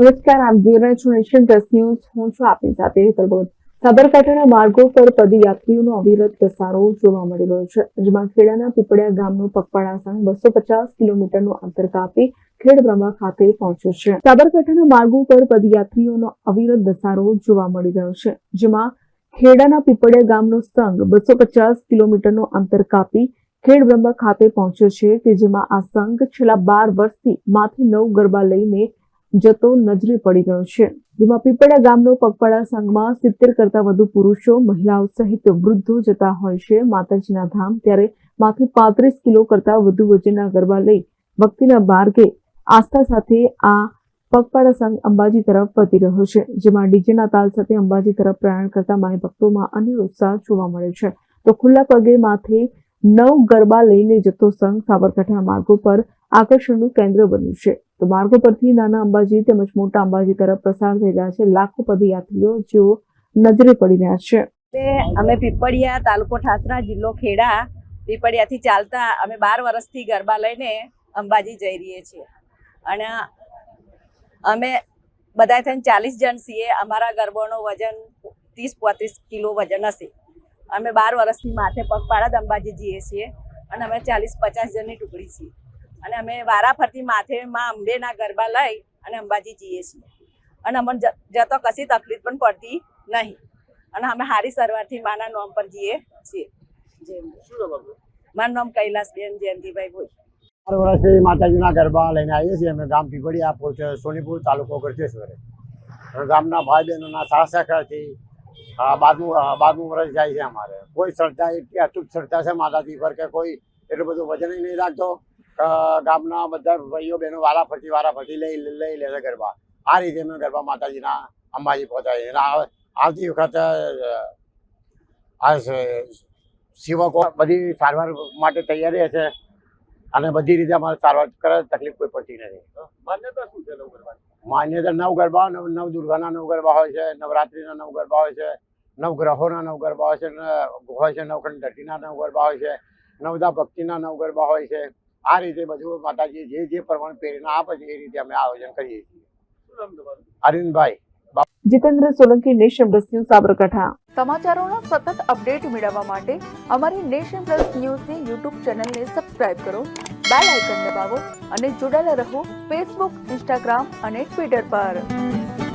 નમસ્કાર, આપ જોઈ રહ્યા છો ન્યૂઝ. હું છું આપની સાથે હેતલ સાબરકાંઠાના માર્ગો પર પદયાત્રીઓનો અવિરત ઘસારો જોવા મળી રહ્યો છે. જેમાં ખેડાના પીપળિયા ગામનો પગપાળા સંઘ બસો પચાસ કિલોમીટરનું અંતર કાપી ખેડબ્રહ્મા ખાતે પહોંચ્યો છે. સાબરકાંઠાના માર્ગો પર પદયાત્રીઓનો અવિરત ઘસારો જોવા મળી રહ્યો છે. જેમાં ખેડાના પીપળિયા ગામનો સંઘ બસો પચાસ કિલોમીટરનું અંતર કાપી ખેડબ્રહ્મા ખાતે પહોંચ્યો છે કે જેમાં આ સંઘ છેલ્લા બાર વર્ષથી માથે નવ ગરબા લઈને જતો નજરે પડી ગયો છે. જેમાં પીપળા ગામનો પગપાળા સંઘમાં સિત્તેર કરતા વધુ પુરુષો, મહિલાઓ સહિત વૃદ્ધો જતા હોય છે. માતાજીના ધામ ત્યારે માથે પાંત્રીસ કિલો કરતા વધુ વજનના ગરબા લઈ ભક્તિના માર્ગે આસ્થા સાથે આ પગપાળા સંઘ અંબાજી તરફ વધી રહ્યો છે. જેમાં ડીજેના તાલ સાથે અંબાજી તરફ પ્રયાણ કરતા માય ભક્તોમાં અન્ય ઉત્સાહ જોવા મળે છે. તો ખુલ્લા પગે માથે નવ ગરબા લઈને જતો સંઘ સાબરકાંઠા માર્ગો પર આકર્ષણનું કેન્દ્ર બન્યું છે. તો માર્ગો પરથી નાના અંબાજી તેમજ મોટા અંબાજી તરફ પ્રસાર થઈ રહ્યા છે. લાખો પદયાત્રીઓ જેઓ નજરે પડી રહ્યા છે. અમે પીપળિયા તાલુકો ઠાસરા જિલ્લો ખેડા પીપળિયાથી ચાલતા અમે બાર વર્ષથી ગરબા લઈને અંબાજી જઈ રહીએ છીએ. અને અમે બધા થઈને ચાલીસ જણ છીએ. અમારા ગરબાનો વજન ત્રીસ પોત્રીસ કિલો વજન હશે. અમે બાર વર્ષથી માથે પગપાળા જ અંબાજી જઈએ છીએ અને અમે ચાલીસ પચાસ જણની ટુકડી છીએ. અને અમે વારાફરતી માથે માં અંબેના ગરબા લઈ અને અંબાજી જઈએ છીએ. અને અમને જતો કશી તકલીફ પણ પડતી નહીં. અને અમે હારી સરવારથી માના નોમ પર જઈએ છીએ. મારું નામ કૈલાસબેન જયંતિભાઈ ભોઈ. ચાર વર્ષથી માતાજીના ગરબા લઈને આવીએ છીએ. અમે ગામ પીપળિયા પોતે સોનીપુર તાલુકો ગરજેશ્વરે ગામના ભાઈ બહેનોના આ બારમું આ બારમું વર્ષ જાય છે અમારે. કોઈ શ્રદ્ધા એટલી અતૂટ શ્રદ્ધા છે માતાજી પર કે કોઈ એટલું બધું વજન નહીં રાખતો. ગામના બધા ભાઈઓ બહેનો વારા ફરતી વારા ફરતી લઈ લઈ લે છે ગરબા. આ રીતે અમે ગરબા માતાજીના અંબાજી પહોંચાડીએ અને આવતી વખતે આ સેવકો બધી સારવાર માટે તૈયારી છે અને બધી રીતે અમારે સારવાર કરે તકલીફ કોઈ પડતી નથી. માન્યતા નવ ગરબા નવ નવ દુર્ગાના નવ ગરબા હોય છે નવરાત્રિના નવ ગરબા હોય છે નવ ગ્રહોના નવ ગરબા હોય છે હોય છે નવખંડ ધરતીના નવ ગરબા હોય છે નવદા ભક્તિના નવ ગરબા હોય છે. આ રીતે બધું માતાજી જે જે પ્રમાણે પ્રેરણા આપે છે એ રીતે અમે આયોજન કરીએ છીએ. Arvindbhai Jitendra Solanki nation plus news Sabarkantha. સમાચારોના સતત અપડેટ મેળવવા માટે અમારી નેશન પ્લસ ન્યૂઝની યુટ્યુબ ચેનલને સબસ્ક્રાઇબ કરો બેલ આઇકન દબાવો અને જોડાયેલા રહો ફેસબુક ઇન્સ્ટાગ્રામ અને ટ્વિટર પર.